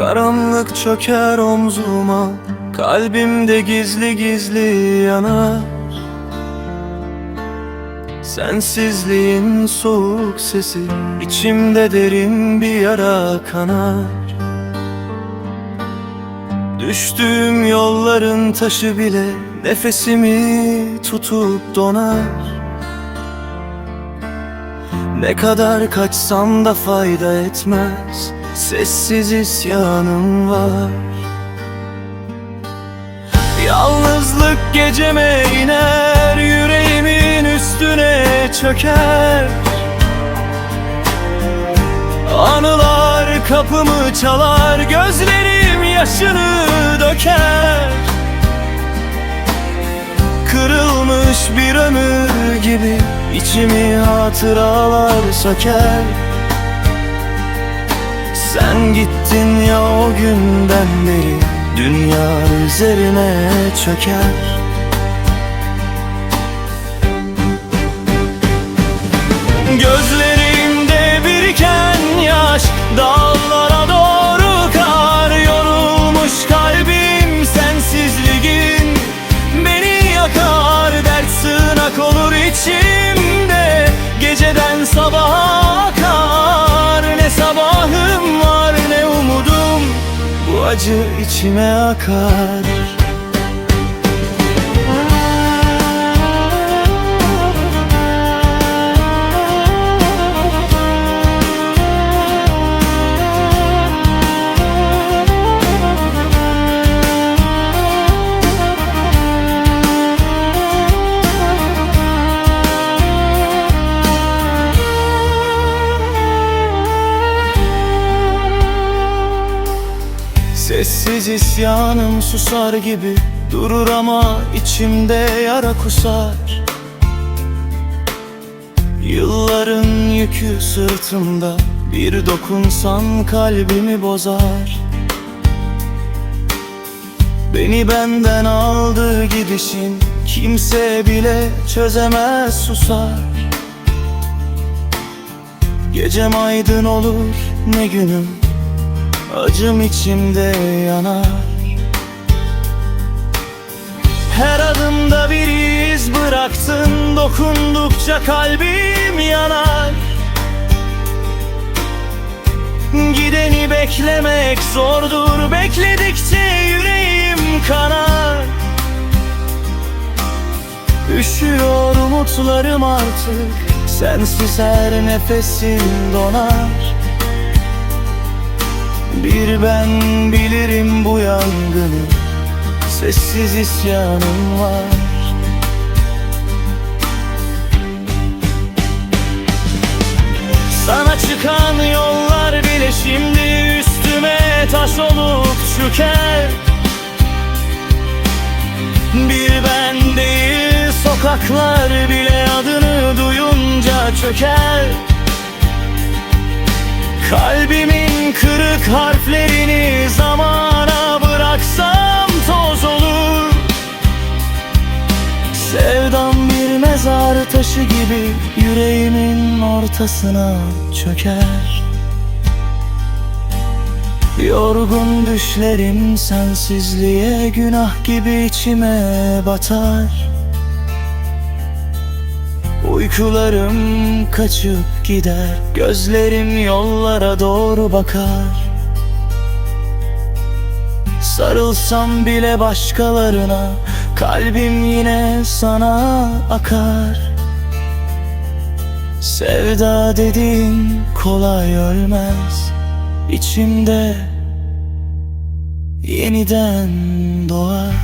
karanlık çöker omzuma Kalbimde gizli gizli yanar. Sensizliğin soğuk sesi içimde derin bir yara kanar. Düştüğüm yolların taşı bile Nefesimi tutup donar. Ne kadar kaçsam da fayda etmez Sessiz isyanım var. Yalnızlık geceme iner Yüreğimin üstüne çöker. Anılar kapımı çalar Gözlerim yaşını döker. Kırılmış bir ömür gibi içimi hatıralar söker gittin ya o günden beri? Dünya üzerine çöker acı içime akar Sessiz isyanım susar gibi Durur ama içimde yara kusar. Yılların yükü sırtımda Bir dokunsan kalbimi bozar. Beni benden aldı gidişin Kimse bile çözemez susar. Gecem aydın olur ne günüm Acım içimde yanar. Her adımda bir iz bıraktın Dokundukça kalbim yanar. Gideni beklemek zordur Bekledikçe yüreğim kanar. Üşüyor umutlarım artık Sensiz her nefesim donar bir ben bilirim bu yangını. Sessiz isyanım var. Sana çıkan yollar bile şimdi üstüme taş olup çöker. Bir ben değil sokaklar bile adını duyunca çöker. Kalbimin kırık harflerini zamana bıraksam toz olur. Sevdam bir mezar taşı gibi yüreğimin ortasına çöker. Yorgun düşlerim sensizliğe günah gibi içime batar. Uykularım kaçıp gider Gözlerim yollara doğru bakar Sarılsam bile başkalarına Kalbim yine sana akar. Sevda dediğin kolay ölmez İçimde yeniden doğar